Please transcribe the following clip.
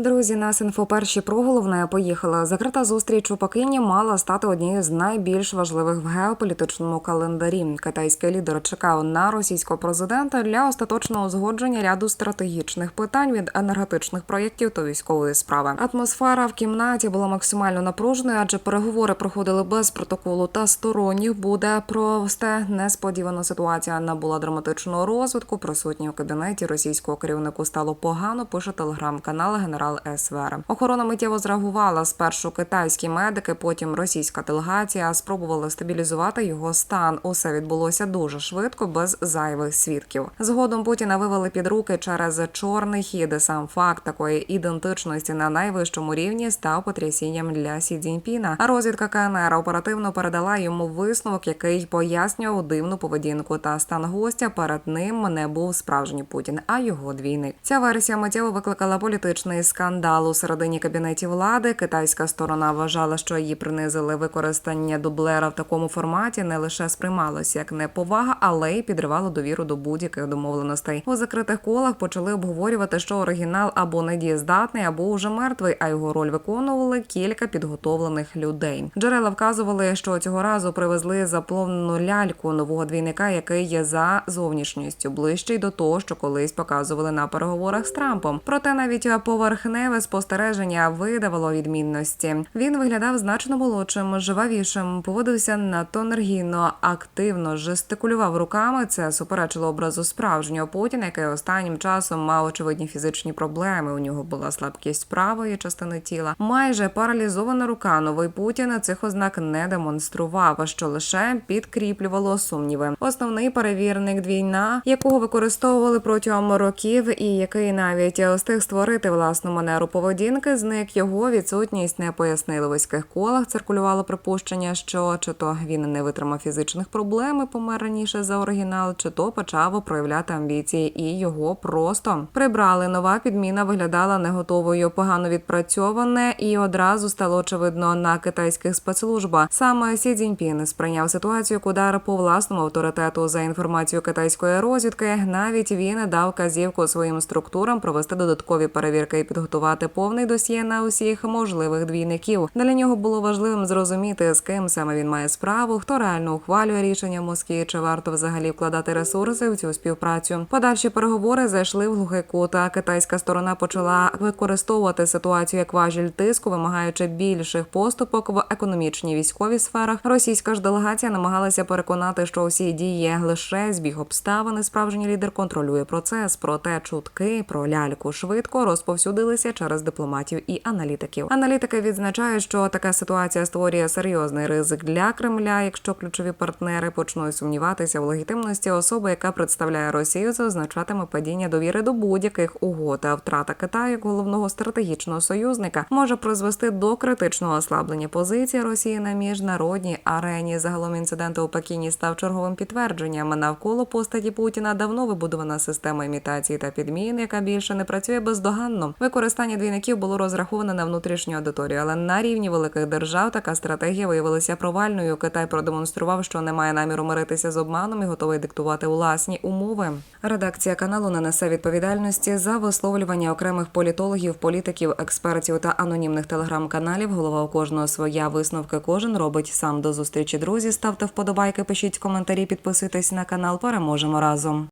Друзі, нас інфо перші про головне поїхала. Закрита зустріч у Пекіні мала стати однією з найбільш важливих в геополітичному календарі. Китайський лідер чекав на російського президента для остаточного узгодження ряду стратегічних питань від енергетичних проєктів та військової справи. Атмосфера в кімнаті була максимально напруженою, адже переговори проходили без протоколу та сторонніх. Буде просте несподівана ситуація набула драматичного розвитку. Присутні у кабінеті російського керівнику стало погано. Пише телеграм-канал генерал СВР. Охорона миттєво зреагувала. Спершу китайські медики, потім російська делегація спробували стабілізувати його стан. Усе відбулося дуже швидко, без зайвих свідків. Згодом Путіна вивели під руки через чорний хід. Сам факт такої ідентичності на найвищому рівні став потрясінням для Сі Цзіньпіна. А розвідка КНР оперативно передала йому висновок, який пояснював дивну поведінку та стан гостя. Перед ним не був справжній Путін, а його двійник. Ця версія миттєво викликала політичний скандал у середині кабінеті влади. Китайська сторона вважала, що її принизили використання дублера в такому форматі не лише сприймалося як неповага, але й підривало довіру до будь-яких домовленостей. У закритих колах почали обговорювати, що оригінал або недієздатний, або уже мертвий, а його роль виконували кілька підготовлених людей. Джерела вказували, що цього разу привезли заповнену ляльку нового двійника, який є за зовнішністю ближчий до того, що колись показували на переговорах з Трампом. Проте навіть поверхневе спостереження видавало відмінності. Він виглядав значно молодшим, живавішим, поводився надто енергійно, активно жестикулював руками. Це суперечило образу справжнього Путіна, який останнім часом мав очевидні фізичні проблеми. У нього була слабкість правої частини тіла. Майже паралізована рука. Новий Путін цих ознак не демонстрував, що лише підкріплювало сумніви. Основний перевірник двійна, якого використовували протягом років, і який навіть встиг створити власну манеру поведінки, зник його відсутність не пояснили в вузьких колах. Циркулювало припущення, що чи то він не витримав фізичних проблем і помер раніше за оригінал, чи то почав проявляти амбіції, і його просто прибрали. Нова підміна виглядала не готовою, погано відпрацьоване, і одразу стало очевидно на китайських спецслужбах. Саме Сі Цзіньпін сприйняв ситуацію як по власному авторитету за інформацією китайської розвідки. Навіть він дав казівку своїм структурам провести додаткові перевірки і підготувати повний досьє на усіх можливих двійників. Для нього було важливим зрозуміти, з ким саме він має справу, хто реально ухвалює рішення Москві, чи варто взагалі вкладати ресурси в цю співпрацю. Подальші переговори зайшли в глухий кут, а китайська сторона почала використовувати ситуацію як важіль тиску, вимагаючи більших поступок в економічній військовій сферах. Російська ж делегація намагалася переконати, що усі дії лише збіг обставин. і Справжній лідер контролює процес. Проте чутки про ляльку швидко розповсюдилися через дипломатів і аналітиків. Аналітики відзначають, що така ситуація створює серйозний ризик для Кремля, якщо ключові партнери почнуть сумніватися в легітимності особи, яка представляє Росію, це означатиме падіння довіри до будь-яких угод. А втрата Китаю як головного стратегічного союзника може призвести до критичного ослаблення позиції Росії на міжнародній арені. Загалом інцидент у Пекіні став черговим підтвердженням. Навколо постаті Путіна давно вибудована система імітації та підмін, яка більше не працює бездоганно. Використання двійників було розраховане на внутрішню аудиторію, але на рівні великих держав така стратегія виявилася провальною. Китай продемонстрував, що не має наміру миритися з обманом і готовий диктувати власні умови. Редакція каналу не несе відповідальності за висловлювання окремих політологів, політиків, експертів та анонімних телеграм-каналів. Голова у кожного своя висновки. Кожен робить сам до зустрічі. Друзі, ставте вподобайки, пишіть коментарі, підписуйтесь на канал. Переможемо разом.